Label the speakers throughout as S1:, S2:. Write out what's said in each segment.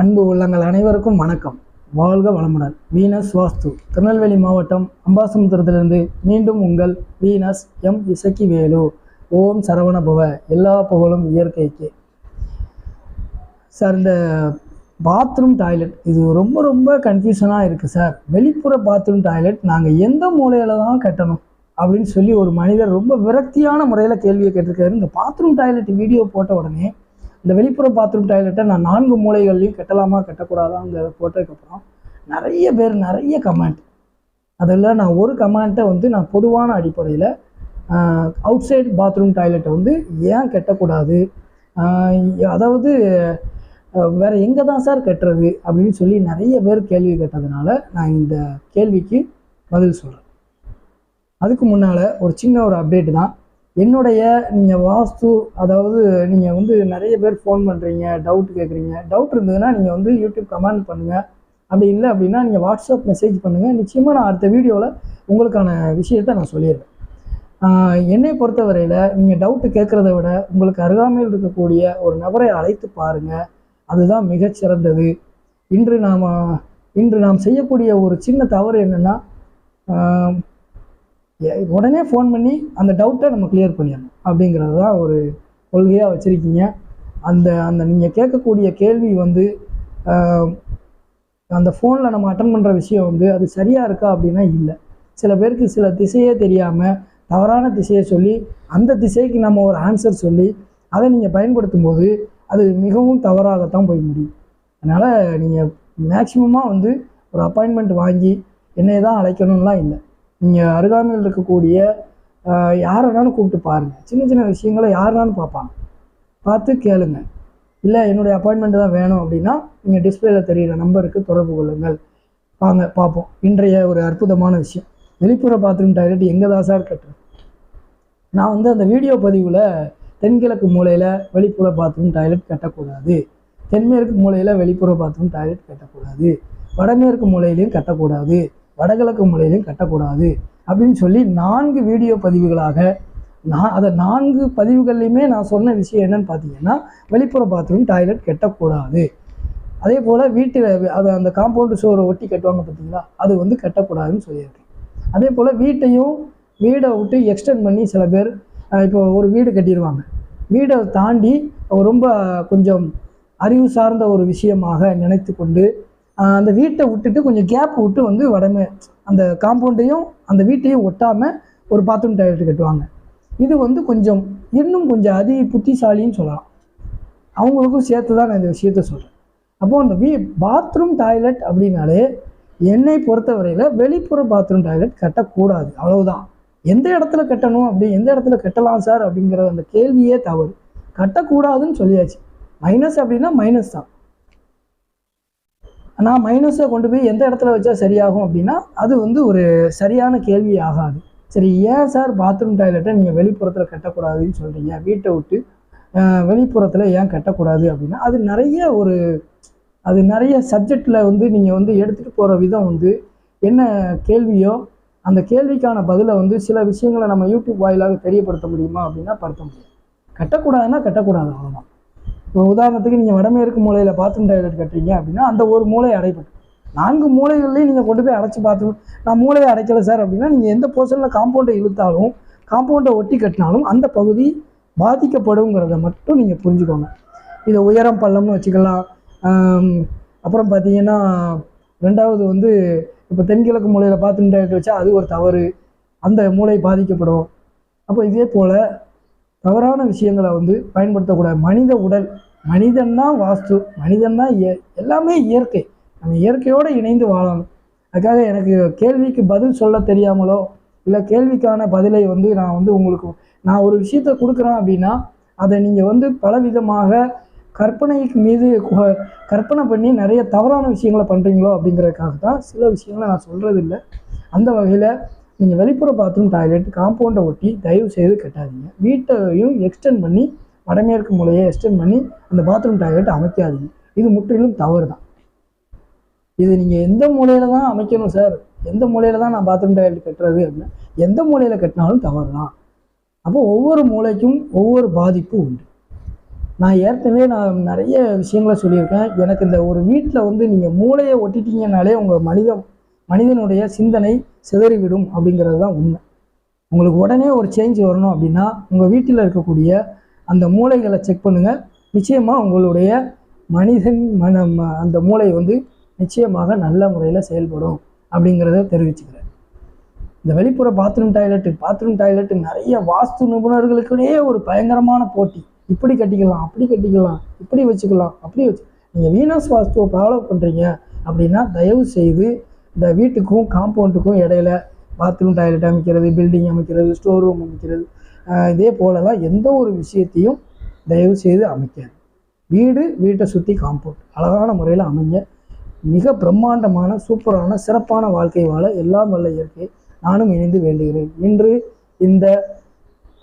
S1: அன்பு உள்ளங்கள் அனைவருக்கும் வணக்கம். வாழ்க வளமுடன். வீனஸ் வாஸ்து. திருநெல்வேலி மாவட்டம் அம்பாசமுத்திரத்திலிருந்து மீண்டும் உங்கள் வீனஸ் எம் இசக்கி வேலு ஓம் சரவண பவ எல்லா புகழும் இயற்கைக்கு. சார் இந்த பாத்ரூம் டாய்லெட் இது ரொம்ப ரொம்ப கன்ஃபியூஷனாக இருக்குது சார். வெளிப்புற பாத்ரூம் டாய்லெட் நாங்கள் எந்த மூலையில் தான் கட்டணும் அப்படின்னு சொல்லி ஒரு மனிதர் ரொம்ப விரக்தியான முறையில் கேள்வியை கேட்டிருக்காரு. இந்த பாத்ரூம் டாய்லெட் வீடியோ போட்ட உடனே இந்த வெளிப்புற பாத்ரூம் டாய்லெட்டை நான் நான்கு மூலைகள்லையும் கட்டலாமா கட்டக்கூடாதாங்கிற போட்டதுக்கப்புறம் நிறைய பேர் நிறைய கமெண்ட் அதில் நான் ஒரு கமெண்ட்டை வந்து நான் பொதுவான அடிப்படையில் அவுட் சைடு பாத்ரூம் டாய்லெட்டை வந்து ஏன் கட்டக்கூடாது? அதாவது வேறு வேற எங்கே தான் சார் கட்டுறது அப்படின்னு சொல்லி நிறைய பேர் கேள்வி கேட்டதுனால நான் இந்த கேள்விக்கு பதில் சொல்கிறேன் அதுக்கு முன்னால் ஒரு சின்ன ஒரு அப்டேட் தான். என்னுடைய நீங்கள் வாஸ்து அதாவது நீங்கள் வந்து நிறைய பேர் ஃபோன் பண்ணுறீங்க டவுட் கேட்குறீங்க டவுட் இருந்ததுன்னா நீங்கள் வந்து யூடியூப் கமெண்ட் பண்ணுங்கள் அப்படி இல்லை அப்படின்னா நீங்கள் வாட்ஸ்அப் மெசேஜ் பண்ணுங்கள் நிச்சயமாக நான் அடுத்த வீடியோவில் உங்களுக்கான விஷயத்தை நான் சொல்லிடுறேன். என்னை பொறுத்தவரையில் நீங்கள் டவுட்டு கேட்குறத விட உங்களுக்கு அருகாமையில் இருக்கக்கூடிய ஒரு நபரை அழைத்து பாருங்கள் அதுதான் மிகச்சிறந்தது இன்று நாம் இன்று நாம் செய்யக்கூடிய ஒரு சின்ன தவறு என்னென்னா உடனே ஃபோன் பண்ணி அந்த டவுட்டை நம்ம கிளியர் பண்ணிடணும். அப்படிங்கிறது தான் ஒரு கொள்கையாக வச்சுருக்கீங்க. அந்த அந்த நீங்கள் கேட்கக்கூடிய கேள்வி வந்து அந்த ஃபோனில் நம்ம அட்டன் பண்ணுற விஷயம் வந்து அது சரியாக இருக்கா அப்படின்னா இல்லை. சில பேருக்கு சில திசையே தெரியாமல் தவறான திசையை சொல்லி அந்த திசைக்கு நம்ம ஒரு ஆன்சர் சொல்லி அதை நீங்கள் பயன்படுத்தும் போது அது மிகவும் தவறாகத்தான் போய் முடியும். அதனால் நீங்கள் மேக்சிமமாக வந்து ஒரு அப்பாயின்மெண்ட் வாங்கி என்னை தான் அழைக்கணும்லாம் இல்லை. நீங்கள் அருகாமையில் இருக்கக்கூடிய ஆஹ், வேணாலும் கூப்பிட்டு பாருங்கள் சின்ன சின்ன விஷயங்களை யாருனாலும் பார்ப்பாங்க. பார்த்து கேளுங்க. இல்லை என்னுடைய அப்பாயின்மெண்ட் தான் வேணும் அப்படின்னா நீங்கள் டிஸ்பிளேல தெரிகிற நம்பருக்கு தொடர்பு கொள்ளுங்கள். வாங்க பார்ப்போம். இன்றைய ஒரு அற்புதமான விஷயம். வெளிப்புற பாத்ரூம் டாய்லெட் எங்கே தான் சார் கட்டுறேன் நான் வந்து அந்த வீடியோ பதிவில் தென்கிழக்கு மூலையில் வெளிப்புற பாத்ரூம் டாய்லெட் கட்டக்கூடாது. தென்மேற்கு மூலையில் வெளிப்புற பாத்ரூம் டாய்லெட் கட்டக்கூடாது. வடமேற்கு மூலையிலையும் கட்டக்கூடாது. வடகிழக்கு மூலையிலையும் கட்டக்கூடாது அப்படின்னு சொல்லி நான்கு வீடியோ பதிவுகளாக நான் அதை நான்கு பதிவுகள்லையுமே நான் சொன்ன விஷயம் என்னன்னு பார்த்தீங்கன்னா வெளிப்புற பாத்ரூம் டாய்லெட் கட்டக்கூடாது. அதே போல் வீட்டில் அதை அந்த காம்பவுண்டு சோரை ஒட்டி கட்டுவாங்க பார்த்தீங்களா அது வந்து கட்டக்கூடாதுன்னு சொல்லியிருக்கேன். அதே போல் வீட்டையும் வீடை விட்டு எக்ஸ்டெண்ட் பண்ணி சில பேர் இப்போ ஒரு வீடு கட்டிடுவாங்க. வீடை தாண்டி ரொம்ப கொஞ்சம் அறிவு சார்ந்த ஒரு விஷயமாக நினைத்து கொண்டு அந்த வீட்டை விட்டுட்டு கொஞ்சம் கேப் விட்டு வந்து வடமே அந்த காம்பவுண்டையும் அந்த வீட்டையும் ஒட்டாமல் ஒரு பாத்ரூம் டாய்லெட் கட்டுவாங்க. இது வந்து கொஞ்சம் இன்னும் கொஞ்சம் அதி புத்திசாலின்னு சொல்லலாம். அவங்களுக்கும் சேர்த்து தான் நான் இந்த விஷயத்த சொல்கிறேன் அப்போது அந்த வீ பாத்ரூம் டாய்லெட் அப்படின்னாலே என்னை பொறுத்தவரையில் வெளிப்புற பாத்ரூம் டாய்லெட் கட்டக்கூடாது. அவ்வளவுதான். எந்த இடத்துல கட்டணும் அப்படி எந்த இடத்துல கட்டலாம் சார் அப்படிங்கிற அந்த கேள்வியே தவறு. கட்டக்கூடாதுன்னு சொல்லியாச்சு. மைனஸ் அப்படின்னா மைனஸ் தான். நான் மைனஸை கொண்டு போய் எந்த இடத்துல வச்சா சரியாகும் அப்படின்னா அது வந்து ஒரு சரியான கேள்வி ஆகாது. சரி ஏன் சார் பாத்ரூம் டாய்லெட்டை நீங்கள் வெளிப்புறத்தில் கட்டக்கூடாதுன்னு சொல்கிறீங்க வீட்டை விட்டு வெளிப்புறத்தில் ஏன் கட்டக்கூடாது அப்படின்னா அது நிறைய ஒரு அது நிறைய சப்ஜெக்டில் வந்து நீங்கள் வந்து எடுத்துகிட்டு போகிற விதம் வந்து என்ன கேள்வியோ அந்த கேள்விக்கான பதிலை வந்து சில விஷயங்களை நம்ம யூடியூப் வாயிலாக தெரியப்படுத்த முடியுமா அப்படின்னா படுத்த முடியும் கட்டக்கூடாதுன்னா கட்டக்கூடாது அவ்வளோதான் உதாரணத்துக்கு நீங்கள் வடமேற்கு மூலையில் பாத்ரூம் டாய்லெட் கட்டுறீங்க அப்படின்னா அந்த ஒரு மூளை அடைப்பட்டு நான்கு மூலைகள்லையும் நீங்கள் கொண்டு போய் அடைச்சி பார்த்து நான் மூளையை அடைக்கலை சார் அப்படின்னா நீங்கள் எந்த போர்ஷனில் காம்பவுண்டை இழுத்தாலும் காம்பவுண்டை ஒட்டி கட்டினாலும் அந்த பகுதி பாதிக்கப்படுங்கிறத மட்டும் நீங்கள் புரிஞ்சுக்கோங்க. இதை உயரம் பள்ளம்னு வச்சுக்கலாம். அப்புறம் பார்த்தீங்கன்னா ரெண்டாவது வந்து இப்போ தென்கிழக்கு மூலையில் பாத்ரூம் டாய்லெட் வச்சா அது ஒரு தவறு. அந்த மூளை பாதிக்கப்படும். அப்போ இதே போல் தவறான விஷயங்களை வந்து பயன்படுத்தக்கூடாது. மனித உடல் மனிதன் தான் வாஸ்து மனிதன் தான் இய எல்லாமே இயற்கை. நம்ம இயற்கையோடு இணைந்து வாழணும். அதுக்காக எனக்கு கேள்விக்கு பதில் சொல்ல தெரியாமலோ இல்லை கேள்விக்கான பதிலை வந்து நான் வந்து உங்களுக்கு நான் ஒரு விஷயத்த கொடுக்குறேன் அப்படின்னா அதை நீங்கள் வந்து பலவிதமாக கற்பனைக்கு மீது கற்பனை பண்ணி நிறைய தவறான விஷயங்களை பண்ணுறீங்களோ அப்படிங்கிறதுக்காக தான் சில விஷயங்களை நான் சொல்கிறது இல்லை அந்த வகையில் நீங்கள் வெளிப்புற பாத்ரூம் டாய்லெட் காம்பவுண்டை ஒட்டி தயவு செய்து கட்டாதீங்க. வீட்டையும் எக்ஸ்டெண்ட் பண்ணி வடமேற்கு மூலையை எக்ஸ்டெண்ட் பண்ணி அந்த பாத்ரூம் டாய்லெட் அமைக்காதீங்க. இது முற்றிலும் தவறு தான் இது நீங்கள் எந்த மூலையில் தான் அமைக்கணும் சார் எந்த மூலையில் தான் நான் பாத்ரூம் டாய்லெட் கட்டுறது அப்படின்னா எந்த மூலையில் கட்டினாலும் தவறு தான் அப்போ ஒவ்வொரு மூலைக்கும் ஒவ்வொரு பாதிப்பு உண்டு. நான் ஏற்கனவே நான் நிறைய விஷயங்களை சொல்லியிருக்கேன். எனக்கு இந்த ஒரு வீட்டில் வந்து நீங்கள் மூளையை ஒட்டிட்டீங்கனாலே உங்கள் மனித மனிதனுடைய சிந்தனை சிதறிவிடும் அப்படிங்கிறது தான் உண்மை. உங்களுக்கு உடனே ஒரு சேஞ்ச் வரணும் அப்படின்னா உங்கள் வீட்டில் இருக்கக்கூடிய அந்த மூளைகளை செக் பண்ணுங்கள் நிச்சயமாக உங்களுடைய மனிதன் மன ம- அந்த மூளை வந்து நிச்சயமாக நல்ல முறையில் செயல்படும் அப்படிங்கிறத தெரிவிச்சுக்கிறேன். இந்த வெளிப்புற பாத்ரூம் டாய்லெட்டு பாத்ரூம் டாய்லெட்டு நிறைய வாஸ்து நிபுணர்களுக்கிடையே ஒரு பயங்கரமான போட்டி. இப்படி கட்டிக்கலாம் அப்படி கட்டிக்கலாம் இப்படி வச்சுக்கலாம் அப்படி வச்சு நீங்கள் வீனஸ் வாஸ்துவை ஃபாலோ பண்ணுறீங்க அப்படின்னா தயவு செய்து இந்த வீட்டுக்கும் காம்பவுண்டுக்கும் இடையில பாத்ரூம் டாய்லெட் அமைக்கிறது பில்டிங் அமைக்கிறது ஸ்டோர் ரூம் அமைக்கிறது இதே போலலாம் எந்த ஒரு விஷயத்தையும் தயவு செய்து அமைக்காது. வீடு வீட்டை சுற்றி காம்பவுண்ட் அழகான முறையில் அமைங்க. மிக பிரம்மாண்டமான சூப்பரான சிறப்பான வாழ்க்கை வாழ எல்லாம் வல்ல இயற்கை நானும் இணைந்து வேண்டுகிறேன். இன்று இந்த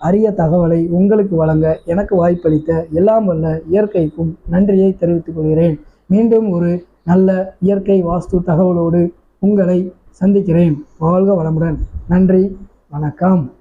S1: அரிய தகவலை உங்களுக்கு வழங்க எனக்கு வாய்ப்பளித்த எல்லாம் வல்ல இயற்கைக்கும் நன்றியை தெரிவித்துக் கொள்கிறேன். மீண்டும் ஒரு நல்ல இயற்கை வாஸ்து தகவலோடு உங்களை சந்திக்கிறேன். வாழ்க வளமுடன். நன்றி. வணக்கம்.